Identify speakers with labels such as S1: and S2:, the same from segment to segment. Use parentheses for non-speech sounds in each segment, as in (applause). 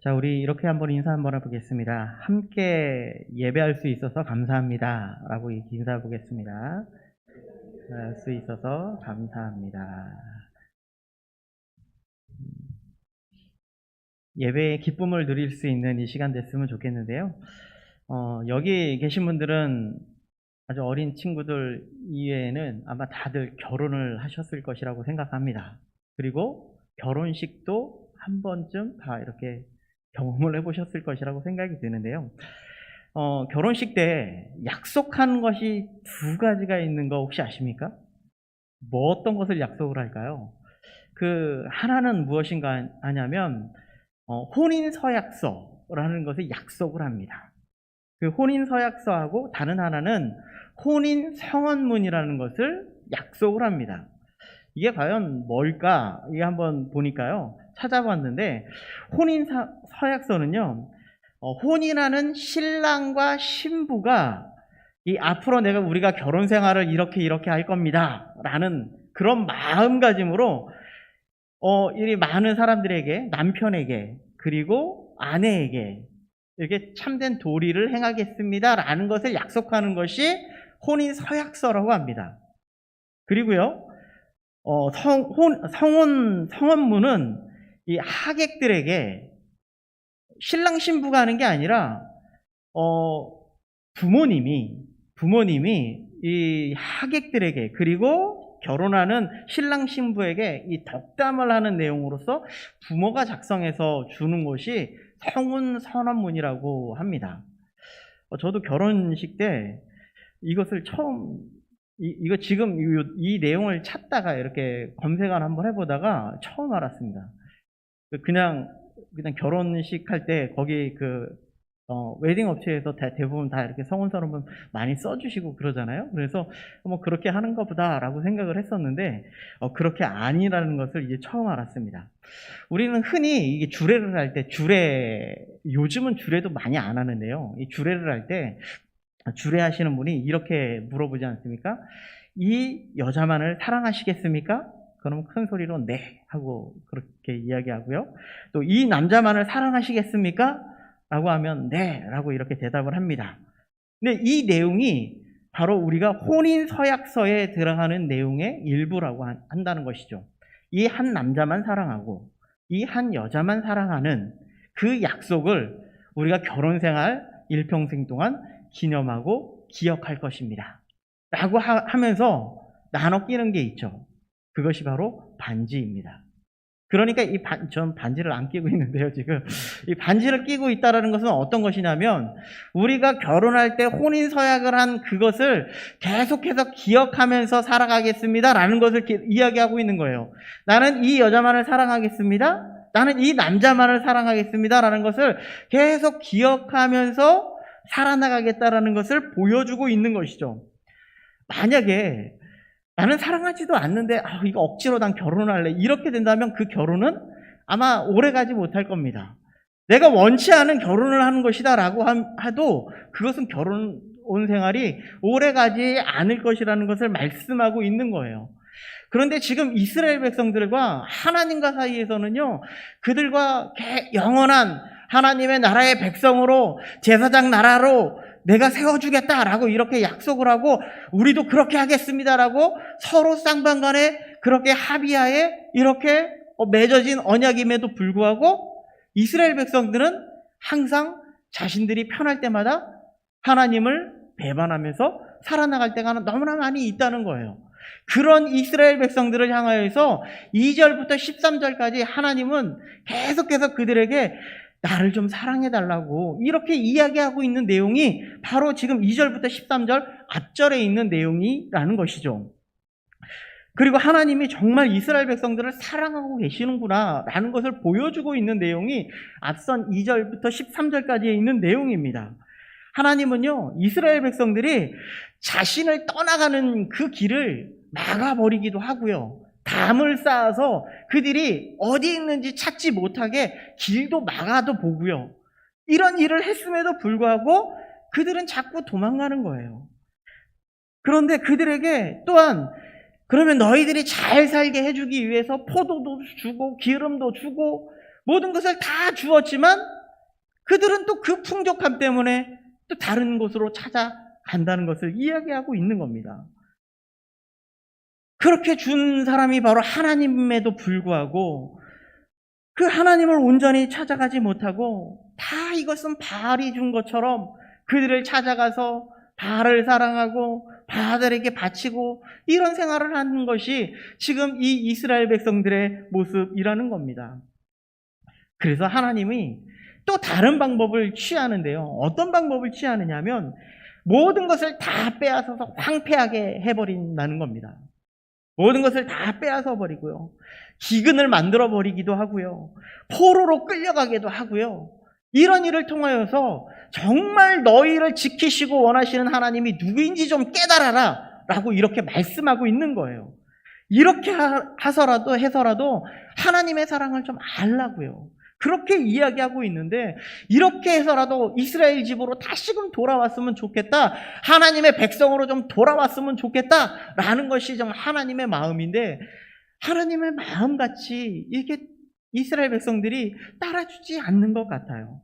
S1: 자, 우리 이렇게 한번 인사 한번 해보겠습니다. 함께 예배할 수 있어서 감사합니다. 라고 인사해 보겠습니다. 할수 있어서 감사합니다. 예배의 기쁨을 누릴 수 있는 이 시간 됐으면 좋겠는데요. 어, 여기 계신 분들은 아주 어린 친구들 이외에는 아마 다들 결혼을 하셨을 것이라고 생각합니다. 그리고 결혼식도 한 번쯤 다 이렇게 경험을 해보셨을 것이라고 생각이 드는데요. 어, 결혼식 때 약속한 것이 두 가지가 있는 거 혹시 아십니까? 뭐 어떤 것을 약속을 할까요? 그 하나는 무엇인가 하냐면 어, 혼인 서약서라는 것을 약속을 합니다. 그 혼인 서약서하고 다른 하나는 혼인 성원문이라는 것을 약속을 합니다. 이게 과연 뭘까? 이게 한번 보니까요. 찾아봤는데 혼인 사- 서약서는요. 어, 혼인하는 신랑과 신부가 이 앞으로 내가 우리가 결혼 생활을 이렇게 이렇게 할 겁니다라는 그런 마음가짐으로 어, 이 많은 사람들에게 남편에게 그리고 아내에게 이렇게 참된 도리를 행하겠습니다라는 것을 약속하는 것이 혼인 서약서라고 합니다. 그리고요, 어, 성, 혼, 성혼, 성원문은 이 하객들에게 신랑 신부가 하는 게 아니라, 어, 부모님이, 부모님이 이 하객들에게, 그리고 결혼하는 신랑 신부에게 이 덕담을 하는 내용으로서 부모가 작성해서 주는 것이 성혼 선언문이라고 합니다. 어, 저도 결혼식 때 이것을 처음 이, 이거 지금 이, 이 내용을 찾다가 이렇게 검색을 한번 해보다가 처음 알았습니다. 그 그냥 그냥 결혼식 할 때 거기 그 어, 웨딩 업체에서 다- 대부분 다 이렇게 성혼 선언문 많이 써주시고 그러잖아요. 그래서 뭐 그렇게 하는 것보다라고 생각을 했었는데 어, 그렇게 아니라는 것을 이제 처음 알았습니다. 우리는 흔히 이게 주례를 할 때 주례 요즘은 주례도 많이 안 하는데요. 이 주례를 할 때 주례하시는 분이 이렇게 물어보지 않습니까? 이 여자만을 사랑하시겠습니까? 그럼 큰 소리로 네 하고 그렇게 이야기하고요. 또 이 남자만을 사랑하시겠습니까? 라고 하면 네 라고 이렇게 대답을 합니다. 근데 이 내용이 바로 우리가 혼인 서약서에 들어가는 내용의 일부라고 한- 한다는 것이죠. 이 한 남자만 사랑하고 이 한 여자만 사랑하는 그 약속을 우리가 결혼 생활 일평생 동안 기념하고 기억할 것입니다. 라고 하, 면서 나눠 끼는 게 있죠. 그것이 바로 반지입니다. 그러니까 이 반, 전 반지를 안 끼고 (laughs) 있는데요, 지금. 이 반지를 끼고 있다는 것은 어떤 것이냐면, 우리가 결혼할 때 혼인 서약을 한 그것을 계속해서 기억하면서 살아가겠습니다. 라는 것을 기- 이야기하고 있는 거예요. 나는 이 여자만을 사랑하겠습니다. 나는 이 남자만을 사랑하겠습니다. 라는 것을 계속 기억하면서 살아나가겠다라는 것을 보여주고 있는 것이죠. 만약에 나는 사랑하지도 않는데 아, 이거 억지로 난 결혼할래 이렇게 된다면 그 결혼은 아마 오래 가지 못할 겁니다. 내가 원치 않은 결혼을 하는 것이다라고 함- 해도 그것은 결혼 온 생활이 오래 가지 않을 것이라는 것을 말씀하고 있는 거예요. 그런데 지금 이스라엘 백성들과 하나님과 사이에서는요, 그들과 개- 영원한 하나님의 나라의 백성으로 제사장 나라로 내가 세워주겠다라고 이렇게 약속을 하고 우리도 그렇게 하겠습니다라고 서로 쌍방간에 그렇게 합의하에 이렇게 어, 맺어진 언약임에도 불구하고 이스라엘 백성들은 항상 자신들이 편할 때마다 하나님을 배반하면서 살아나갈 때가 너무나 많이 있다는 거예요. 그런 이스라엘 백성들을 향하여서 2절부터 13절까지 하나님은 계속해서 그들에게 나를 좀 사랑해 달라고 이렇게 이야기하고 있는 내용이 바로 지금 2절부터 13절 앞절에 있는 내용이라는 것이죠. 그리고 하나님이 정말 이스라엘 백성들을 사랑하고 계시는구나 라는 것을 보여주고 있는 내용이 앞선 2절부터 13절까지에 있는 내용입니다. 하나님은요, 이스라엘 백성들이 자신을 떠나가는 그 길을 막아버리기도 하고요. 담을 쌓아서 그들이 어디 있는지 찾지 못하게 길도 막아도 보고요. 이런 일을 했음에도 불구하고 그들은 자꾸 도망가는 거예요. 그런데 그들에게 또한 그러면 너희들이 잘 살게 해주기 위해서 포도도 주고 기름도 주고 모든 것을 다 주었지만 그들은 또 그 풍족함 때문에 또 다른 곳으로 찾아간다는 것을 이야기하고 있는 겁니다. 그렇게 준 사람이 바로 하나님에도 불구하고 그 하나님을 온전히 찾아가지 못하고 다 이것은 바알이 준 것처럼 그들을 찾아가서 바알을 사랑하고 바알에게 바치고 이런 생활을 하는 것이 지금 이 이스라엘 백성들의 모습이라는 겁니다. 그래서 하나님이 또 다른 방법을 취하는데요. 어떤 방법을 취하느냐면 모든 것을 다 빼앗아서 황폐하게 해버린다는 겁니다. 모든 것을 다 빼앗아 버리고요. 기근을 만들어 버리기도 하고요. 포로로 끌려가기도 하고요. 이런 일을 통하여서 정말 너희를 지키시고 원하시는 하나님이 누구인지 좀 깨달아라 라고 이렇게 말씀하고 있는 거예요. 이렇게 하- 하서라도 해서라도 하나님의 사랑을 좀 알라고요. 그렇게 이야기하고 있는데 이렇게 해서라도 이스라엘 집으로 다시금 돌아왔으면 좋겠다. 하나님의 백성으로 좀 돌아왔으면 좋겠다라는 것이 좀 하나님의 마음인데 하나님의 마음같이 이게 이스라엘 백성들이 따라주지 않는 것 같아요.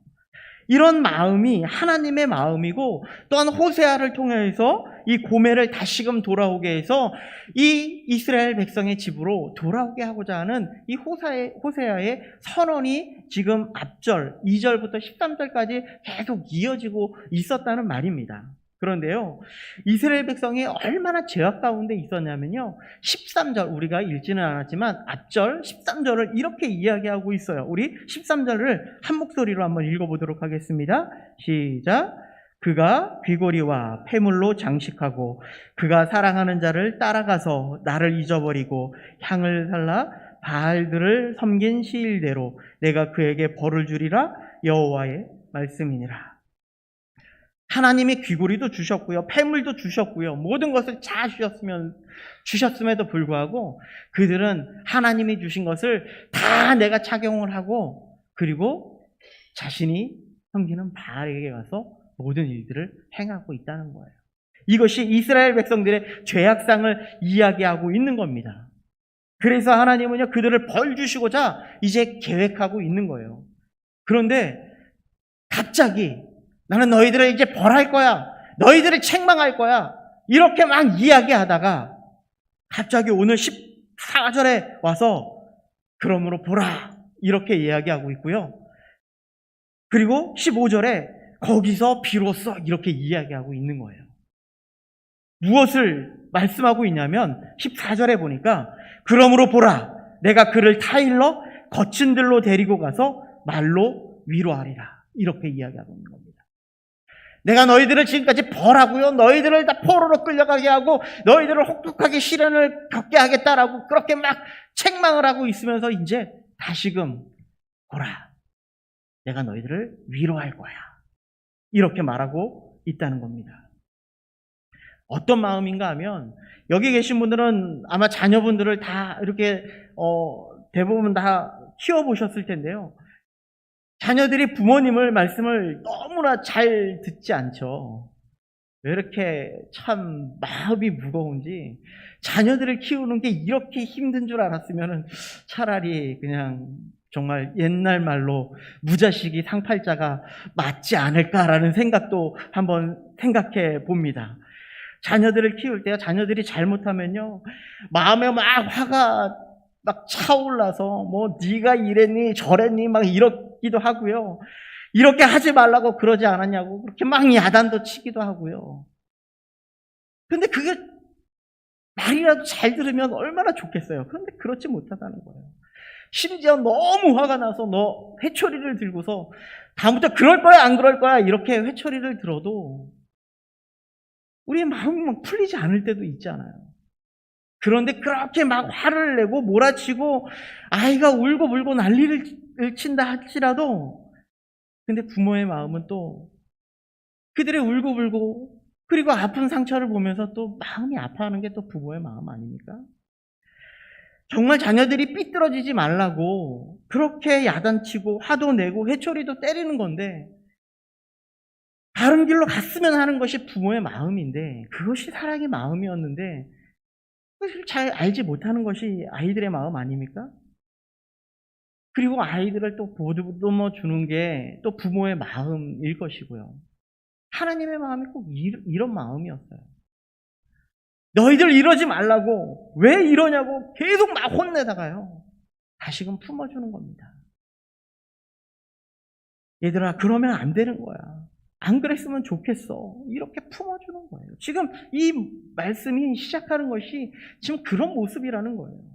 S1: 이런 마음이 하나님의 마음이고 또한 호세아를 통해서 이 고멜을 다시금 돌아오게 해서 이 이스라엘 백성의 집으로 돌아오게 하고자 하는 이 호사의, 호세아의 선언이 지금 앞절 2절부터 13절까지 계속 이어지고 있었다는 말입니다. 그런데요, 이스라엘 백성이 얼마나 죄악 가운데 있었냐면요, 13절, 우리가 읽지는 않았지만 앞절 13절을 이렇게 이야기하고 있어요. 우리 13절을 한 목소리로 한번 읽어보도록 하겠습니다. 시작. 그가 귀고리와 폐물로 장식하고 그가 사랑하는 자를 따라가서 나를 잊어버리고 향을 살라 바알들을 섬긴 시일대로 내가 그에게 벌을 주리라 여호와의 말씀이니라. 하나님이 귀고리도 주셨고요. 폐물도 주셨고요. 모든 것을 다 주셨으면 주셨음에도 불구하고 그들은 하나님이 주신 것을 다 내가 착용을 하고 그리고 자신이 섬기는 바알에게 가서 모든 일들을 행하고 있다는 거예요. 이것이 이스라엘 백성들의 죄악상을 이야기하고 있는 겁니다. 그래서 하나님은요, 그들을 벌 주시고자 이제 계획하고 있는 거예요. 그런데 갑자기 나는 너희들을 이제 벌할 거야. 너희들을 책망할 거야. 이렇게 막 이야기하다가 갑자기 오늘 14절에 와서 그러므로 보라. 이렇게 이야기하고 있고요. 그리고 15절에 거기서 비로소 이렇게 이야기하고 있는 거예요. 무엇을 말씀하고 있냐면 14절에 보니까 그러므로 보라 내가 그를 타일러 거친 들로 데리고 가서 말로 위로하리라 이렇게 이야기하고 있는 겁니다. 내가 너희들을 지금까지 벌하고요. 너희들을 다 포로로 끌려가게 하고 너희들을 혹독하게 시련을 겪게 하겠다라고 그렇게 막 책망을 하고 있으면서 이제 다시금 보라 내가 너희들을 위로할 거야. 이렇게 말하고 있다는 겁니다. 어떤 마음인가 하면 여기 계신 분들은 아마 자녀분들을 다 이렇게 어, 대부분 다 키워보셨을 텐데요. 자녀들이 부모님을 말씀을 너무나 잘 듣지 않죠. 왜 이렇게 참 마음이 무거운지 자녀들을 키우는 게 이렇게 힘든 줄 알았으면 차라리 그냥 정말 옛날 말로 무자식이 상팔자가 맞지 않을까라는 생각도 한번 생각해 봅니다. 자녀들을 키울 때요, 자녀들이 잘못하면요, 마음에 막 화가 막 차올라서 뭐 네가 이랬니 저랬니 막 이러기도 하고요. 이렇게 하지 말라고 그러지 않았냐고 그렇게 막 야단도 치기도 하고요. 근데 그게 말이라도 잘 들으면 얼마나 좋겠어요. 그런데 그렇지 못하다는 거예요. 심지어 너무 화가 나서 너 회초리를 들고서 다음부터 그럴 거야 안 그럴 거야 이렇게 회초리를 들어도 우리의 마음이 막 풀리지 않을 때도 있잖아요. 그런데 그렇게 막 화를 내고 몰아치고 아이가 울고 불고 난리를 친다 할지라도 근데 부모의 마음은 또 그들의 울고 불고 그리고 아픈 상처를 보면서 또 마음이 아파하는 게 또 부모의 마음 아닙니까? 정말 자녀들이 삐뚤어지지 말라고 그렇게 야단치고 화도 내고 회초리도 때리는 건데 바른 길로 갔으면 하는 것이 부모의 마음인데 그것이 사랑의 마음이었는데 그것을 잘 알지 못하는 것이 아이들의 마음 아닙니까? 그리고 아이들을 또 보듬어 주는 게 또 부모의 마음일 것이고요. 하나님의 마음이 꼭 이, 이런 마음이었어요. 너희들 이러지 말라고 왜 이러냐고 계속 막 혼내다가요. 다시금 품어주는 겁니다. 얘들아 그러면 안 되는 거야. 안 그랬으면 좋겠어. 이렇게 품어주는 거예요. 지금 이 말씀이 시작하는 것이 지금 그런 모습이라는 거예요.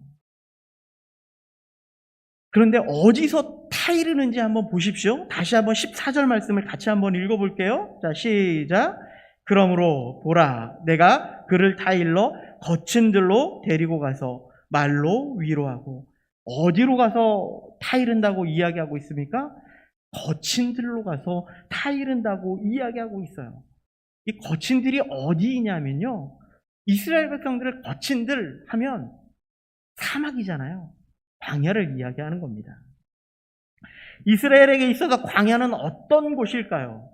S1: 그런데 어디서 타이르는지 한번 보십시오. 다시 한번 14절 말씀을 같이 한번 읽어볼게요. 자, 시작. 그러므로 보라, 내가 그를 타일러 거친 들로 데리고 가서 말로 위로하고 어디로 가서 타이른다고 이야기하고 있습니까? 거친 들로 가서 타이른다고 이야기하고 있어요. 이 거친 들이 어디냐면요. 이스라엘 백성들을 거친 들 하면 사막이잖아요. 광야를 이야기하는 겁니다. 이스라엘에게 있어서 광야는 어떤 곳일까요?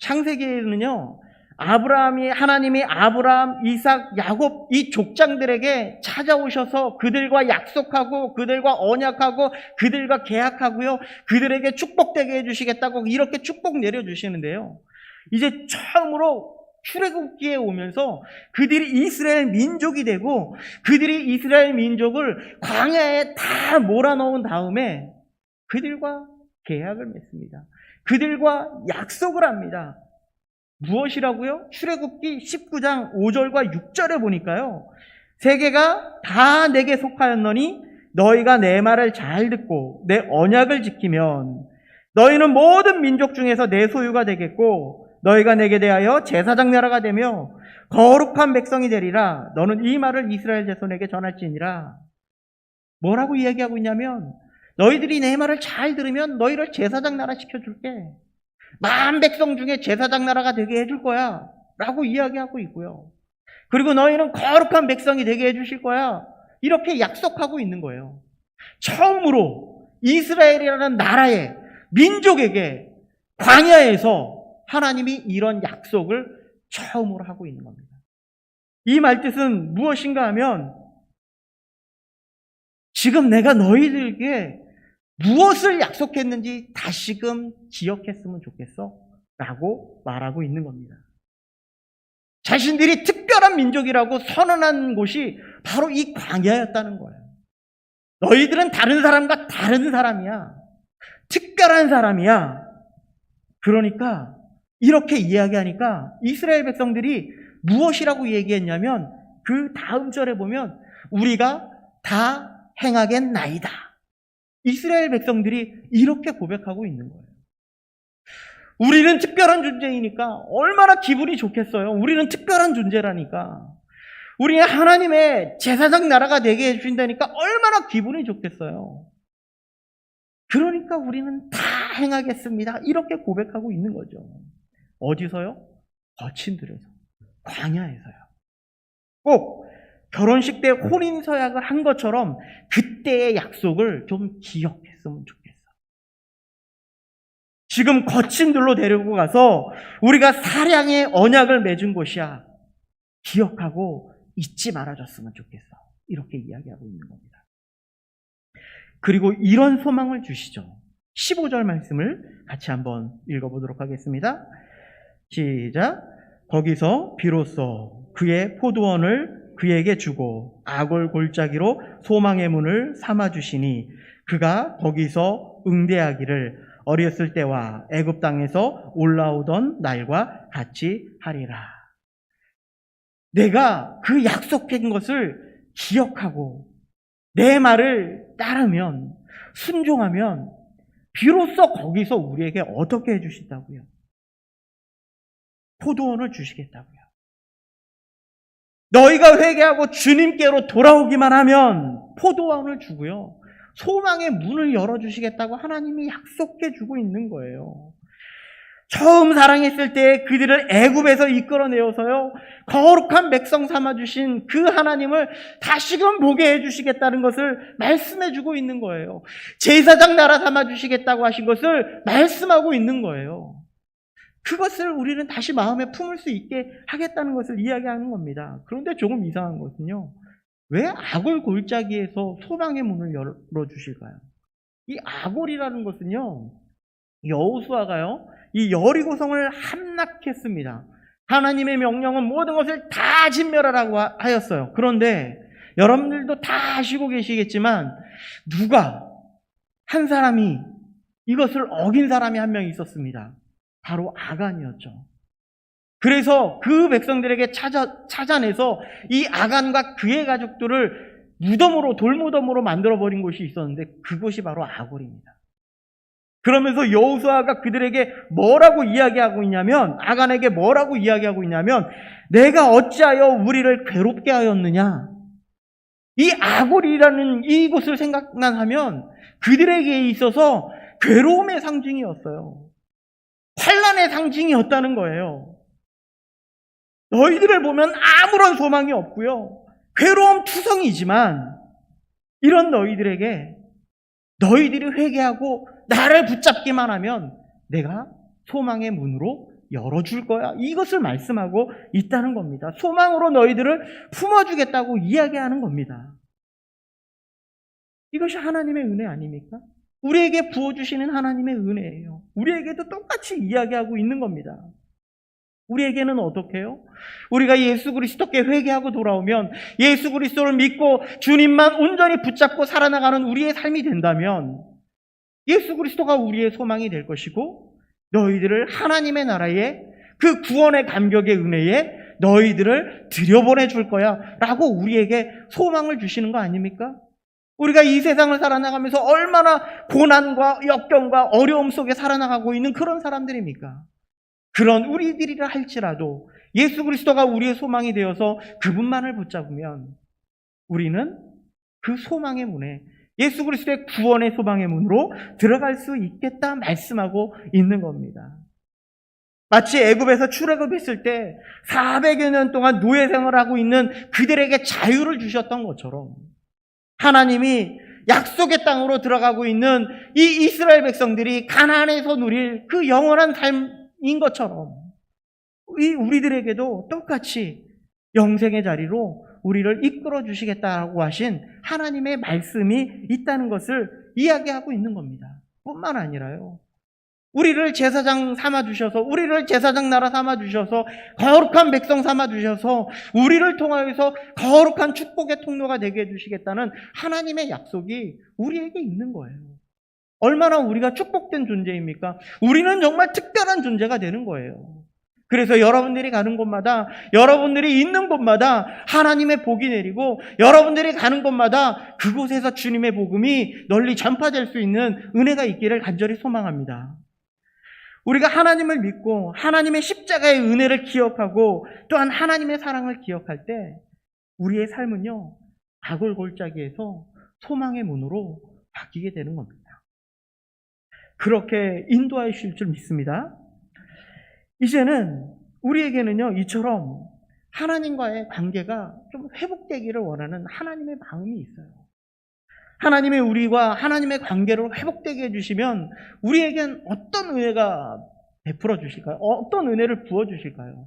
S1: 창세기에는요, 아브라함이, 하나님이 아브라함, 이삭, 야곱 이 족장들에게 찾아오셔서 그들과 약속하고, 그들과 언약하고, 그들과 계약하고요, 그들에게 축복되게 해주시겠다고 이렇게 축복 내려주시는데요. 이제 처음으로 출애굽기에 오면서 그들이 이스라엘 민족이 되고 그들이 이스라엘 민족을 광야에 다 몰아넣은 다음에 그들과 계약을 맺습니다. 그들과 약속을 합니다. 무엇이라고요? 출애굽기 19장 5절과 6절에 보니까요. 세계가 다 내게 속하였노니 너희가 내 말을 잘 듣고 내 언약을 지키면 너희는 모든 민족 중에서 내 소유가 되겠고 너희가 내게 대하여 제사장 나라가 되며 거룩한 백성이 되리라. 너는 이 말을 이스라엘 자손에게 전할지니라. 뭐라고 이야기하고 있냐면 너희들이 내 말을 잘 들으면 너희를 제사장 나라 시켜줄게. 만 백성 중에 제사장 나라가 되게 해줄 거야. 라고 이야기하고 있고요. 그리고 너희는 거룩한 백성이 되게 해주실 거야. 이렇게 약속하고 있는 거예요. 처음으로 이스라엘이라는 나라의 민족에게 광야에서 하나님이 이런 약속을 처음으로 하고 있는 겁니다. 이 말뜻은 무엇인가 하면 지금 내가 너희들에게 무엇을 약속했는지 다시금 기억했으면 좋겠어? 라고 말하고 있는 겁니다. 자신들이 특별한 민족이라고 선언한 곳이 바로 이 광야였다는 거예요. 너희들은 다른 사람과 다른 사람이야. 특별한 사람이야. 그러니까 이렇게 이야기하니까 이스라엘 백성들이 무엇이라고 얘기했냐면 그 다음 절에 보면 우리가 다 행하겠나이다. 이스라엘 백성들이 이렇게 고백하고 있는 거예요. 우리는 특별한 존재이니까 얼마나 기분이 좋겠어요. 우리는 특별한 존재라니까. 우리는 하나님의 제사장 나라가 되게 해주신다니까 얼마나 기분이 좋겠어요. 그러니까 우리는 다 행하겠습니다. 이렇게 고백하고 있는 거죠. 어디서요? 거친 들에서. 광야에서요. 꼭 결혼식 때 혼인 서약을 한 것처럼 그때의 약속을 좀 기억했으면 좋겠어. 지금 거친 들로 데리고 가서 우리가 사량의 언약을 맺은 곳이야. 기억하고 잊지 말아줬으면 좋겠어. 이렇게 이야기하고 있는 겁니다. 그리고 이런 소망을 주시죠. 15절 말씀을 같이 한번 읽어보도록 하겠습니다. 시작. 거기서 비로소 그의 포도원을 그에게 주고 악을 골짜기로 소망의 문을 삼아 주시니 그가 거기서 응대하기를 어렸을 때와 애굽 땅에서 올라오던 날과 같이 하리라. 내가 그 약속한 것을 기억하고 내 말을 따르면 순종하면 비로소 거기서 우리에게 어떻게 해주신다고요? 포도원을 주시겠다고요. 너희가 회개하고 주님께로 돌아오기만 하면 포도원을 주고요. 소망의 문을 열어주시겠다고 하나님이 약속해 주고 있는 거예요. 처음 사랑했을 때 그들을 애굽에서 이끌어내어서요 거룩한 백성 삼아 주신 그 하나님을 다시금 보게 해주시겠다는 것을 말씀해 주고 있는 거예요. 제사장 나라 삼아 주시겠다고 하신 것을 말씀하고 있는 거예요. 그것을 우리는 다시 마음에 품을 수 있게 하겠다는 것을 이야기하는 겁니다. 그런데 조금 이상한 것은요. 왜 악을 골짜기에서 소망의 문을 열어주실까요? 이 아골이라는 것은요, 여호수아가요, 이 여리고성을 함락했습니다. 하나님의 명령은 모든 것을 다 진멸하라고 하- 하였어요. 그런데 여러분들도 다 아시고 계시겠지만 누가 한 사람이 이것을 어긴 사람이 한 명 있었습니다. 바로 아간이었죠. 그래서 그 백성들에게 찾아, 찾아내서 이 아간과 그의 가족들을 무덤으로, 돌무덤으로 만들어버린 곳이 있었는데 그곳이 바로 아골입니다. 그러면서 여호수아가 그들에게 뭐라고 이야기하고 있냐면 아간에게 뭐라고 이야기하고 있냐면 내가 어찌하여 우리를 괴롭게 하였느냐 이 아골이라는 이곳을 생각만 하면 그들에게 있어서 괴로움의 상징이었어요. 환란의 상징이었다는 거예요. 너희들을 보면 아무런 소망이 없고요. 괴로움 투성이지만 이런 너희들에게 너희들이 회개하고 나를 붙잡기만 하면 내가 소망의 문으로 열어줄 거야. 이것을 말씀하고 있다는 겁니다. 소망으로 너희들을 품어주겠다고 이야기하는 겁니다. 이것이 하나님의 은혜 아닙니까? 우리에게 부어주시는 하나님의 은혜예요. 우리에게도 똑같이 이야기하고 있는 겁니다. 우리에게는 어떻게 해요? 우리가 예수 그리스도께 회개하고 돌아오면 예수 그리스도를 믿고 주님만 온전히 붙잡고 살아나가는 우리의 삶이 된다면 예수 그리스도가 우리의 소망이 될 것이고 너희들을 하나님의 나라에 그 구원의 감격의 은혜에 너희들을 들여보내 줄 거야 라고 우리에게 소망을 주시는 거 아닙니까? 우리가 이 세상을 살아나가면서 얼마나 고난과 역경과 어려움 속에 살아나가고 있는 그런 사람들입니까? 그런 우리들이라 할지라도 예수 그리스도가 우리의 소망이 되어서 그분만을 붙잡으면 우리는 그 소망의 문에 예수 그리스도의 구원의 소망의 문으로 들어갈 수 있겠다 말씀하고 있는 겁니다. 마치 애굽에서 출애굽했을 때 400여 년 동안 노예 생활을 하고 있는 그들에게 자유를 주셨던 것처럼 하나님이 약속의 땅으로 들어가고 있는 이 이스라엘 백성들이 가나안에서 누릴 그 영원한 삶인 것처럼 이 우리들에게도 똑같이 영생의 자리로 우리를 이끌어 주시겠다고 하신 하나님의 말씀이 있다는 것을 이야기하고 있는 겁니다. 뿐만 아니라요. 우리를 제사장 삼아 주셔서 우리를 제사장 나라 삼아 주셔서 거룩한 백성 삼아 주셔서 우리를 통하여서 거룩한 축복의 통로가 되게 해 주시겠다는 하나님의 약속이 우리에게 있는 거예요. 얼마나 우리가 축복된 존재입니까? 우리는 정말 특별한 존재가 되는 거예요. 그래서 여러분들이 가는 곳마다, 여러분들이 있는 곳마다 하나님의 복이 내리고, 여러분들이 가는 곳마다 그곳에서 주님의 복음이 널리 전파될 수 있는 은혜가 있기를 간절히 소망합니다. 우리가 하나님을 믿고 하나님의 십자가의 은혜를 기억하고 또한 하나님의 사랑을 기억할 때 우리의 삶은요, 악을 골짜기에서 소망의 문으로 바뀌게 되는 겁니다. 그렇게 인도하여 주실 줄 믿습니다. 이제는 우리에게는요, 이처럼 하나님과의 관계가 좀 회복되기를 원하는 하나님의 마음이 있어요. 하나님의 우리와 하나님의 관계를 회복되게 해주시면 우리에겐 어떤 은혜가 베풀어 주실까요? 어떤 은혜를 부어 주실까요?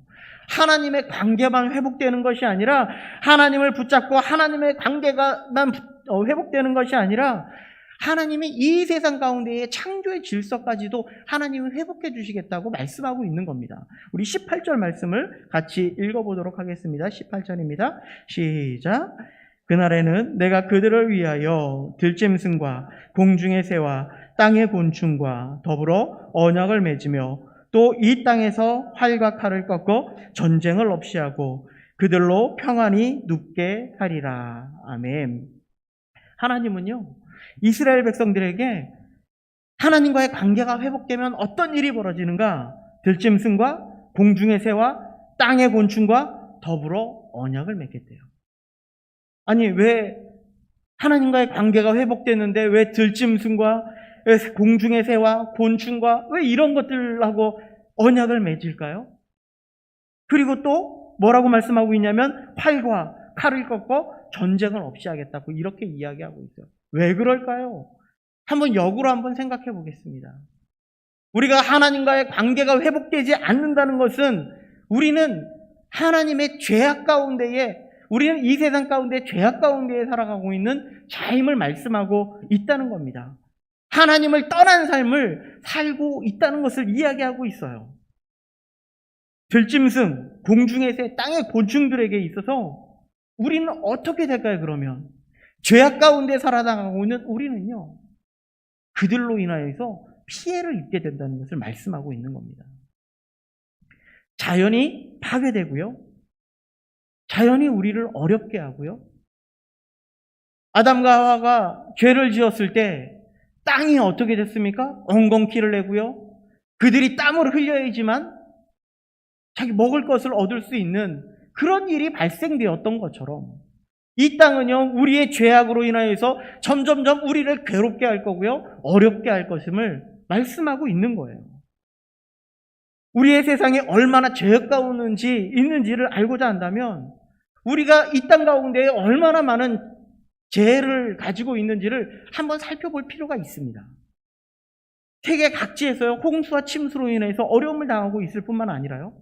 S1: 하나님의 관계만 회복되는 것이 아니라 하나님을 붙잡고 하나님의 관계가만 어, 회복되는 것이 아니라 하나님이 이 세상 가운데의 창조의 질서까지도 하나님을 회복해 주시겠다고 말씀하고 있는 겁니다. 우리 18절 말씀을 같이 읽어보도록 하겠습니다. 18절입니다. 시작. 그날에는 내가 그들을 위하여 들짐승과 공중의 새와 땅의 곤충과 더불어 언약을 맺으며 또 이 땅에서 활과 칼을 꺾어 전쟁을 없이 하고 그들로 평안히 눕게 하리라. 아멘. 하나님은요, 이스라엘 백성들에게 하나님과의 관계가 회복되면 어떤 일이 벌어지는가? 들짐승과 공중의 새와 땅의 곤충과 더불어 언약을 맺겠대요. 아니, 왜 하나님과의 관계가 회복되는데 왜 들짐승과 왜 공중의 새와 곤충과 왜 이런 것들하고 언약을 맺을까요? 그리고 또 뭐라고 말씀하고 있냐면 활과 칼을 꺾어 전쟁을 없이 하겠다고 이렇게 이야기하고 있어요. 왜 그럴까요? 한번 역으로 한번 생각해 보겠습니다. 우리가 하나님과의 관계가 회복되지 않는다는 것은 우리는 하나님의 죄악 가운데에 우리는 이 세상 가운데 죄악 가운데에 살아가고 있는 자임을 말씀하고 있다는 겁니다. 하나님을 떠난 삶을 살고 있다는 것을 이야기하고 있어요. 들짐승, 공중의 새, 땅의 곤충들에게 있어서 우리는 어떻게 될까요, 그러면? 죄악 가운데 살아나가고 있는 우리는요, 그들로 인하여서 피해를 입게 된다는 것을 말씀하고 있는 겁니다. 자연이 파괴되고요. 자연이 우리를 어렵게 하고요. 아담과 하와가 죄를 지었을 때 땅이 어떻게 됐습니까? 엉겅퀴를 내고요. 그들이 땀을 흘려야지만 자기 먹을 것을 얻을 수 있는 그런 일이 발생되었던 것처럼 이 땅은요, 우리의 죄악으로 인하여서 점점점 우리를 괴롭게 할 거고요, 어렵게 할 것임을 말씀하고 있는 거예요. 우리의 세상에 얼마나 죄악 가운지 있는지를 알고자 한다면 우리가 이 땅 가운데 얼마나 많은 죄를 가지고 있는지를 한번 살펴볼 필요가 있습니다. 세계 각지에서요, 홍수와 침수로 인해서 어려움을 당하고 있을 뿐만 아니라요,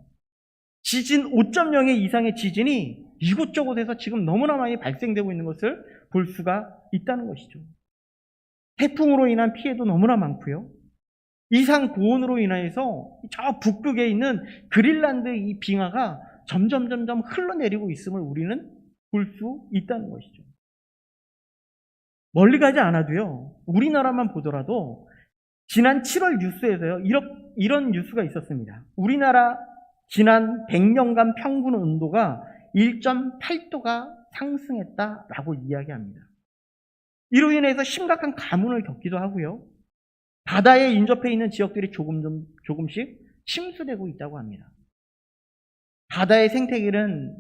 S1: 지진 5.0의 이상의 지진이 이곳저곳에서 지금 너무나 많이 발생되고 있는 것을 볼 수가 있다는 것이죠. 태풍으로 인한 피해도 너무나 많고요. 이상 고온으로 인하여서 저 북극에 있는 그린란드 이 빙하가 점점 점점 흘러내리고 있음을 우리는 볼 수 있다는 것이죠. 멀리 가지 않아도요. 우리나라만 보더라도 지난 7월 뉴스에서요. 이런, 이런 뉴스가 있었습니다. 우리나라 지난 100년간 평균 온도가 1.8도가 상승했다라고 이야기합니다. 이로 인해서 심각한 가뭄을 겪기도 하고요. 바다에 인접해 있는 지역들이 조금 좀 조금씩 침수되고 있다고 합니다. 바다의 생태계는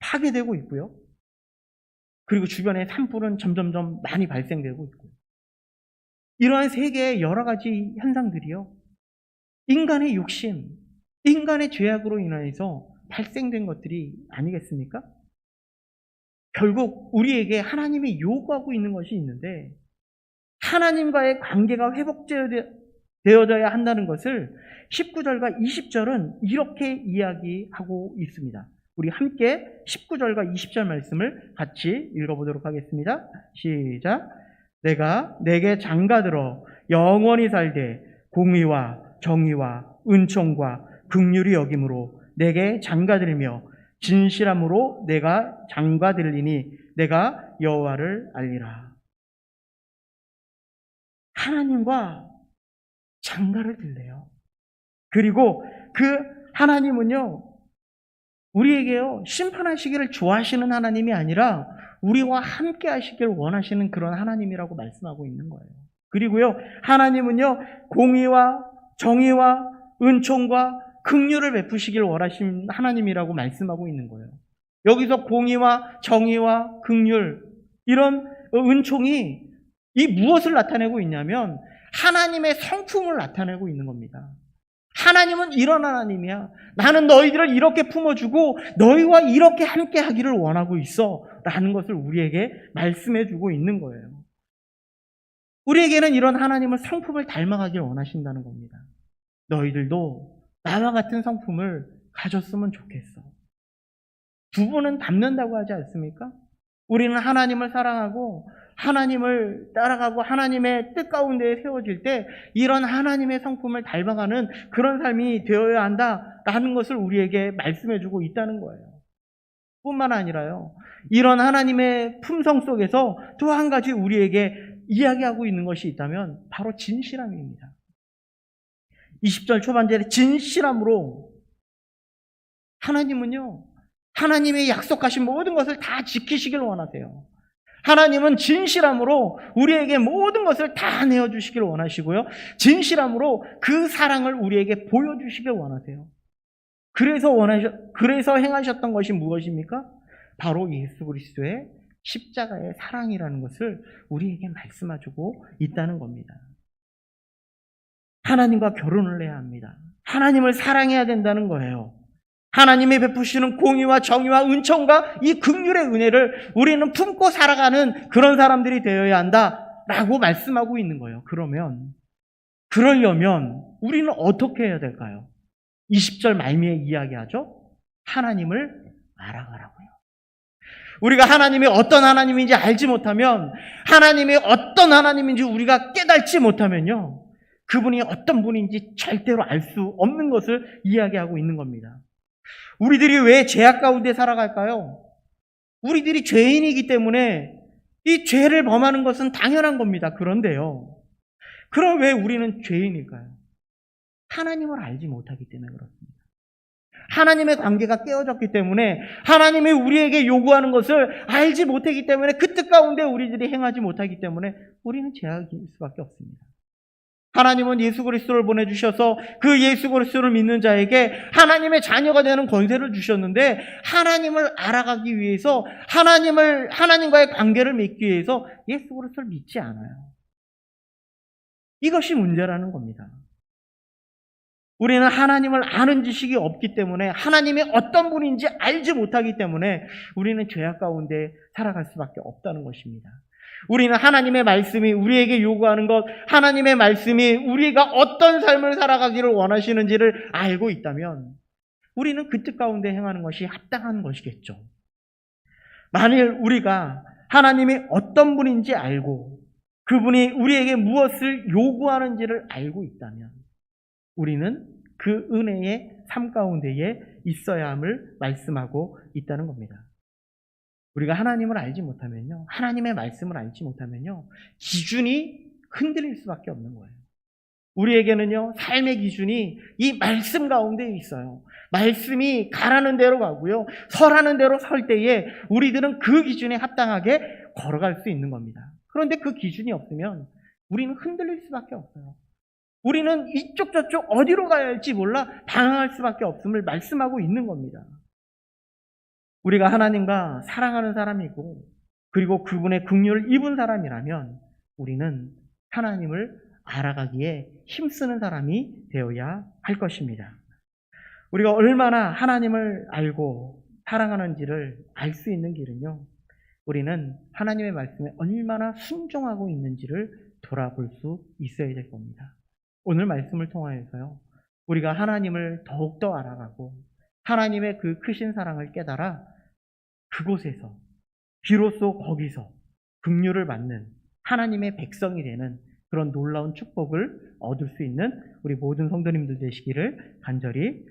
S1: 파괴되고 있고요. 그리고 주변에 산불은 점점점 많이 발생되고 있고요. 이러한 세계의 여러 가지 현상들이요. 인간의 욕심, 인간의 죄악으로 인하여서 발생된 것들이 아니겠습니까? 결국 우리에게 하나님이 요구하고 있는 것이 있는데 하나님과의 관계가 회복되어 져야 한다는 것을 19절과 20절은 이렇게 이야기하고 있습니다. 우리 함께 19절과 20절 말씀을 같이 읽어보도록 하겠습니다. 시작. 내가 내게 장가들어 영원히 살되 공의와 정의와 은총과 극률이 여김으로 내게 장가들며 진실함으로 내가 장가들리니 내가 여호와를 알리라. 하나님과 장가를 들래요. 그리고 그 하나님은요, 우리에게요, 심판하시기를 좋아하시는 하나님이 아니라 우리와 함께 하시길 원하시는 그런 하나님이라고 말씀하고 있는 거예요. 그리고요, 하나님은요, 공의와 정의와 은총과 긍휼을 베푸시길 원하신 하나님이라고 말씀하고 있는 거예요. 여기서 공의와 정의와 긍휼 이런 은총이 이 무엇을 나타내고 있냐면 하나님의 성품을 나타내고 있는 겁니다. 하나님은 이런 하나님이야. 나는 너희들을 이렇게 품어주고 너희와 이렇게 함께 하기를 원하고 있어. 라는 것을 우리에게 말씀해주고 있는 거예요. 우리에게는 이런 하나님을 성품을 닮아가길 원하신다는 겁니다. 너희들도 나와 같은 성품을 가졌으면 좋겠어. 부부는 닮는다고 하지 않습니까? 우리는 하나님을 사랑하고 하나님을 따라가고 하나님의 뜻 가운데 세워질 때 이런 하나님의 성품을 닮아가는 그런 삶이 되어야 한다라는 것을 우리에게 말씀해주고 있다는 거예요. 뿐만 아니라요. 이런 하나님의 품성 속에서 또 한 가지 우리에게 이야기하고 있는 것이 있다면 바로 진실함입니다. 20절 초반절에 진실함으로 하나님은요, 하나님의 약속하신 모든 것을 다 지키시길 원하세요. 하나님은 진실함으로 우리에게 모든 것을 다 내어주시길 원하시고요. 진실함으로 그 사랑을 우리에게 보여주시길 원하세요. 그래서 원하셔, 그래서 행하셨던 것이 무엇입니까? 바로 예수 그리스도의 십자가의 사랑이라는 것을 우리에게 말씀해주고 있다는 겁니다. 하나님과 결혼을 해야 합니다. 하나님을 사랑해야 된다는 거예요. 하나님이 베푸시는 공의와 정의와 은총과 이 극률의 은혜를 우리는 품고 살아가는 그런 사람들이 되어야 한다라고 말씀하고 있는 거예요. 그러면 그러려면 우리는 어떻게 해야 될까요? 20절 말미에 이야기하죠. 하나님을 알아가라고요. 우리가 하나님이 어떤 하나님인지 알지 못하면 하나님이 어떤 하나님인지 우리가 깨닫지 못하면요. 그분이 어떤 분인지 절대로 알 수 없는 것을 이야기하고 있는 겁니다. 우리들이 왜 죄악 가운데 살아갈까요? 우리들이 죄인이기 때문에 이 죄를 범하는 것은 당연한 겁니다. 그런데요. 그럼 왜 우리는 죄인일까요? 하나님을 알지 못하기 때문에 그렇습니다. 하나님의 관계가 깨어졌기 때문에 하나님이 우리에게 요구하는 것을 알지 못하기 때문에 그 뜻 가운데 우리들이 행하지 못하기 때문에 우리는 죄악일 수밖에 없습니다. 하나님은 예수 그리스도를 보내주셔서 그 예수 그리스도를 믿는 자에게 하나님의 자녀가 되는 권세를 주셨는데 하나님을 알아가기 위해서 하나님을 하나님과의 관계를 맺기 위해서 예수 그리스도를 믿지 않아요. 이것이 문제라는 겁니다. 우리는 하나님을 아는 지식이 없기 때문에 하나님이 어떤 분인지 알지 못하기 때문에 우리는 죄악 가운데 살아갈 수밖에 없다는 것입니다. 우리는 하나님의 말씀이 우리에게 요구하는 것, 하나님의 말씀이 우리가 어떤 삶을 살아가기를 원하시는지를 알고 있다면 우리는 그 뜻 가운데 행하는 것이 합당한 것이겠죠. 만일 우리가 하나님이 어떤 분인지 알고 그분이 우리에게 무엇을 요구하는지를 알고 있다면 우리는 그 은혜의 삶 가운데에 있어야 함을 말씀하고 있다는 겁니다. 우리가 하나님을 알지 못하면요. 하나님의 말씀을 알지 못하면요. 기준이 흔들릴 수밖에 없는 거예요. 우리에게는요, 삶의 기준이 이 말씀 가운데 있어요. 말씀이 가라는 대로 가고요. 서라는 대로 설 때에 우리들은 그 기준에 합당하게 걸어갈 수 있는 겁니다. 그런데 그 기준이 없으면 우리는 흔들릴 수밖에 없어요. 우리는 이쪽 저쪽 어디로 가야 할지 몰라 방황할 수밖에 없음을 말씀하고 있는 겁니다. 우리가 하나님과 사랑하는 사람이고 그리고 그분의 긍휼을 입은 사람이라면 우리는 하나님을 알아가기에 힘쓰는 사람이 되어야 할 것입니다. 우리가 얼마나 하나님을 알고 사랑하는지를 알 수 있는 길은요. 우리는 하나님의 말씀에 얼마나 순종하고 있는지를 돌아볼 수 있어야 될 겁니다. 오늘 말씀을 통하여서요. 우리가 하나님을 더욱더 알아가고 하나님의 그 크신 사랑을 깨달아 그곳에서 비로소 거기서 긍휼을 받는 하나님의 백성이 되는 그런 놀라운 축복을 얻을 수 있는 우리 모든 성도님들 되시기를 간절히